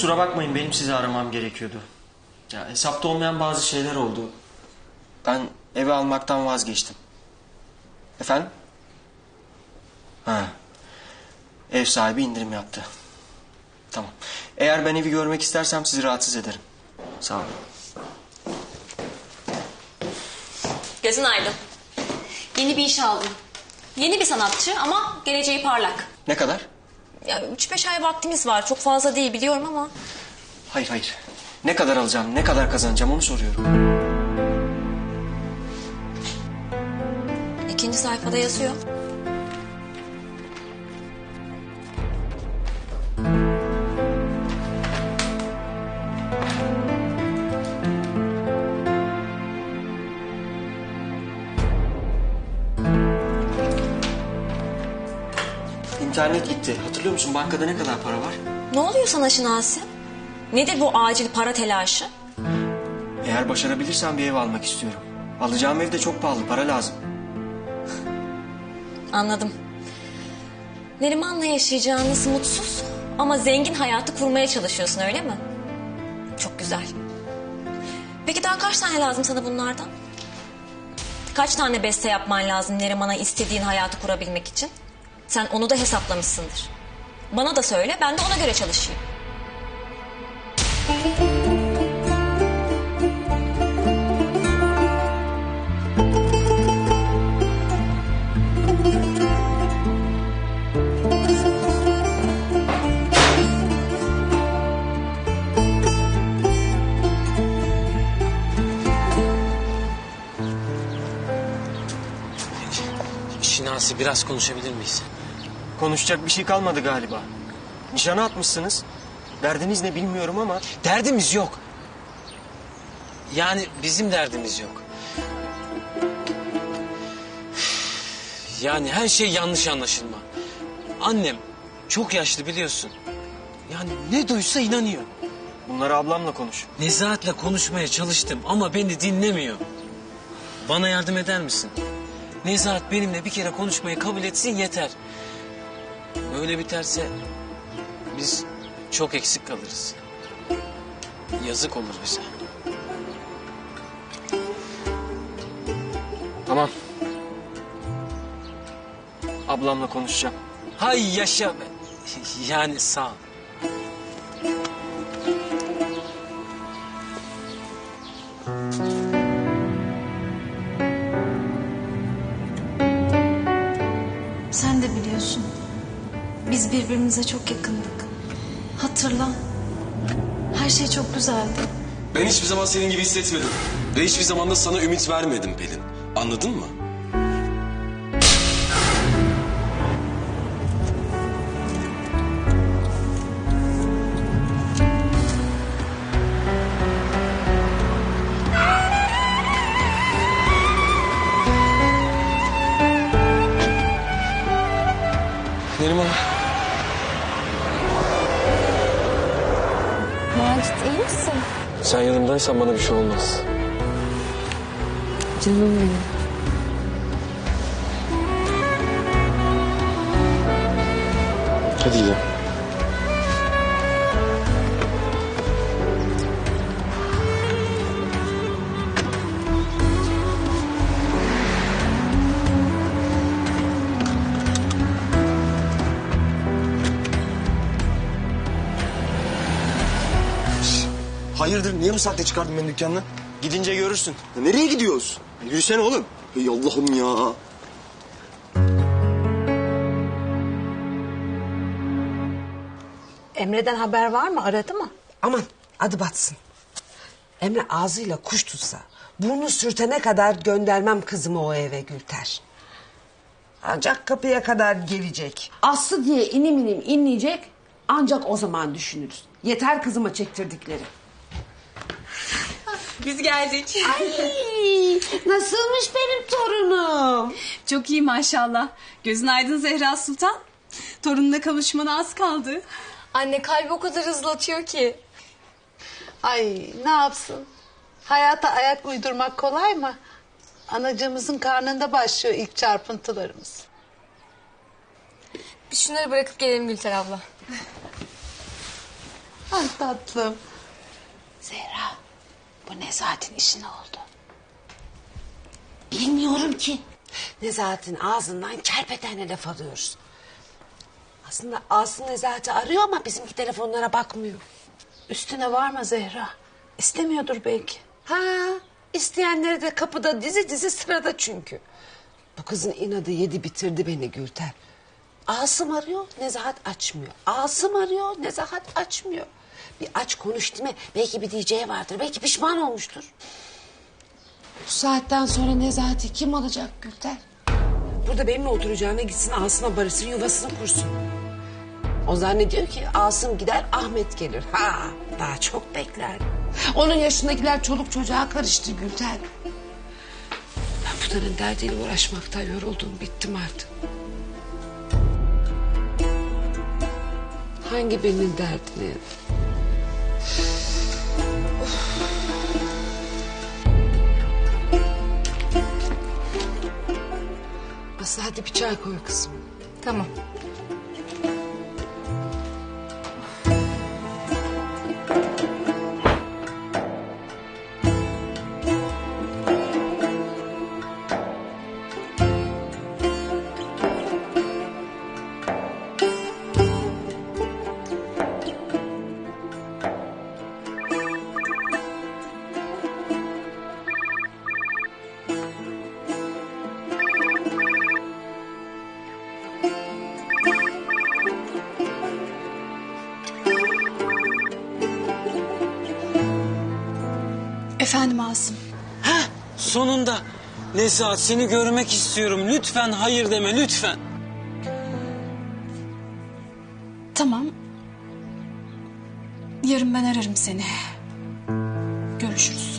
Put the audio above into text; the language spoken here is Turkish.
kusura bakmayın benim sizi aramam gerekiyordu. Ya hesapta olmayan bazı şeyler oldu. Ben evi almaktan vazgeçtim. Efendim? Ha. Ev sahibi indirim yaptı. Tamam. Eğer ben evi görmek istersem sizi rahatsız ederim. Sağ olun. Gözün aydın. Yeni bir iş aldım. Yeni bir sanatçı ama geleceği parlak. Ne kadar? Ya üç beş ay vaktimiz var. Çok fazla değil biliyorum ama. Hayır hayır. Ne kadar alacağım, ne kadar kazanacağım onu soruyorum. ikinci sayfada yazıyor. İnternet gitti. Hatırlıyor musun bankada ne kadar para var? Ne oluyor sana Şinasi? Nedir bu acil para telaşı? Eğer başarabilirsem bir ev almak istiyorum. Alacağım ev de çok pahalı, para lazım. Anladım. Neriman'la yaşayacağınız mutsuz ama zengin hayatı kurmaya çalışıyorsun öyle mi? Çok güzel. Peki daha kaç tane lazım sana bunlardan? Kaç tane beste yapman lazım Neriman'a istediğin hayatı kurabilmek için? Sen onu da hesaplamışsındır. Bana da söyle ben de ona göre çalışayım. Şinasi biraz konuşabilir miyiz? Konuşacak bir şey kalmadı galiba. Nişana atmışsınız. Derdiniz ne bilmiyorum ama Derdimiz yok. Yani bizim derdimiz yok. Yani her şey yanlış anlaşılma. Annem çok yaşlı biliyorsun. Yani ne duysa inanıyor. bunları ablamla konuş. Nezahat'le konuşmaya çalıştım ama beni dinlemiyor. Bana yardım eder misin? Nezahat benimle bir kere konuşmayı kabul etsin yeter. Böyle biterse biz çok eksik kalırız. Yazık olur bize. Tamam. Ablamla konuşacağım. Hay yaşa be. Yani sağ ol. Biz birbirimize çok yakındık. Hatırla. Her şey çok güzeldi. Ben hiçbir zaman senin gibi hissetmedim. Ve hiçbir zaman da sana ümit vermedim Pelin. Anladın mı? Neriman. Macit iyi misin? Sen yanımdaysan bana bir şey olmaz. Canım benim. Hadi gidelim. Hayırdır niye bu saatte çıkardın beni dükkandan? Gidince görürsün. Ya nereye gidiyoruz? Ya Yürüsene oğlum. Ey Allah'ım ya. Emre'den haber var mı? Aradı mı? Aman adı batsın. Emre ağzıyla kuş tutsa burnu sürtene kadar göndermem kızımı o eve Gülter. Ancak kapıya kadar gelecek. Aslı diye inim inim inleyecek ancak o zaman düşünürüz. Yeter kızıma çektirdikleri. Biz geldik. Nasılmış benim torunum? Çok iyi maşallah. Gözün aydın Zehra Sultan. Torununa kavuşmana az kaldı. Anne kalbi o kadar hızlı atıyor ki. Ay ne yapsın? Hayata ayak uydurmak kolay mı? Anacığımızın karnında başlıyor ilk çarpıntılarımız. Biz şunları bırakıp gelelim Gülter abla. Ay tatlım. Zehra bu Nezahat'in işi ne oldu? Bilmiyorum ki. Nezahat'in ağzından kerpetene laf alıyoruz. Aslında Aslı Nezahat'i arıyor ama bizimki telefonlara bakmıyor. Üstüne varma Zehra. İstemiyordur belki. Ha, isteyenleri de kapıda dizi dizi sırada çünkü. Bu kızın inadı yedi bitirdi beni Gülter. Asım arıyor, Nezahat açmıyor. Asım arıyor, Nezahat açmıyor. Bir aç konuş değil mi? Belki bir diyeceği vardır, belki pişman olmuştur. Bu saatten sonra Nezahat'i kim alacak Gülter? Burada benimle oturacağına gitsin Asım'a barışsın, yuvasını kursun. O zannediyor ki Asım gider Ahmet gelir. Ha, daha çok bekler. Onun yaşındakiler çoluk çocuğa karıştı Gülter. Ben bunların derdiyle uğraşmaktan yoruldum, bittim artık. Hangi birinin derdini? Hadi bir çay koy kızım. Tamam. Efendim Asım. Heh, sonunda. Nezahat seni görmek istiyorum. Lütfen hayır deme lütfen. Tamam. Yarın ben ararım seni. Görüşürüz.